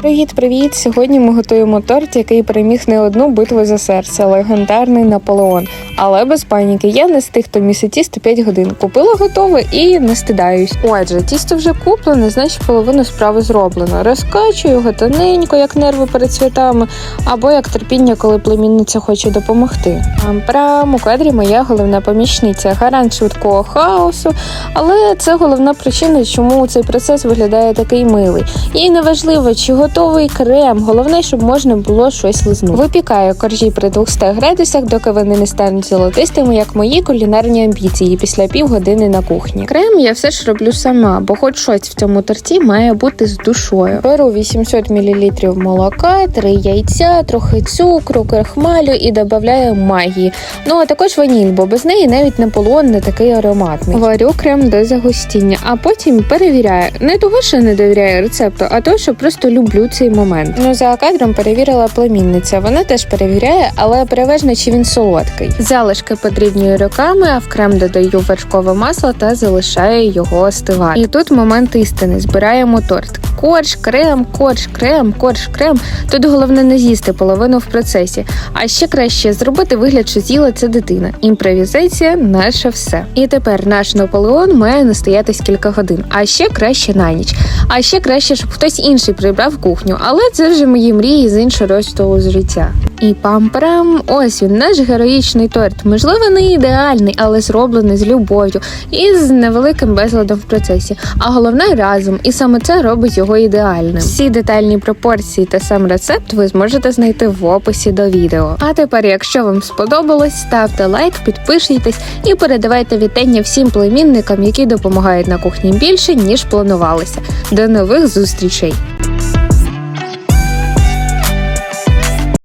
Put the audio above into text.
Привіт, привіт! Сьогодні ми готуємо торт, який переміг не одну битву за серце, легендарний Наполеон. Але без паніки, я не з тих, хто місить тісто 5 годин. Купила готове і не стидаюсь. Отже, тісто вже куплене, значить половину справи зроблено. Розкачую його як нерви перед святами, або як терпіння, коли племінниця хоче допомогти. Прямо у кадрі моя головна помічниця, гарант швидкого хаосу, але це головна причина, чому цей процес виглядає такий милий. Їй не важливо, чи готовий крем, головне, щоб можна було щось лизнути. Випікаю коржі при 200 градусах, доки вони не стануть золотистими, як мої кулінарні амбіції після півгодини на кухні. Крем я все ж роблю сама, бо хоч щось в цьому торті має бути з душою. Беру 800 мл молока, 3 яйця, трохи цукру, крахмалю і додаю магії. Ну а також ваніль, бо без неї навіть Наполеон не такий ароматний. Варю крем до загустіння, а потім перевіряю. Не того, що не довіряю рецепту, а того, що просто люблю цей момент. Ну за кадром перевірила племінниця. Вона теж перевіряє, але переважно чи він солодкий. Залишки подрібнюю руками, а в крем додаю вершкове масло та залишаю його остивати. І тут момент істини. Збираємо торт. Корж, крем, корж, крем, корж, крем. Тут головне не з'їсти половину в процесі. А ще краще зробити вигляд, що з'їла це дитина. Імпровізація наше все. І тепер наш Наполеон має настоятись кілька годин, а ще краще на ніч. А ще краще, щоб хтось інший прибрав кухню, але це вже мої мрії з іншого розділу з життя. І пам-парам, ось він, наш героїчний торт. Можливо, не ідеальний, але зроблений з любов'ю і з невеликим безладом в процесі. А головне разом, і саме це робить його ідеальним. Всі детальні пропорції та сам рецепт ви зможете знайти в описі до відео. А тепер, якщо вам сподобалось, ставте лайк, підпишіться і передавайте вітання всім племінникам, які допомагають на кухні більше ніж планувалося. До нових зустрічей!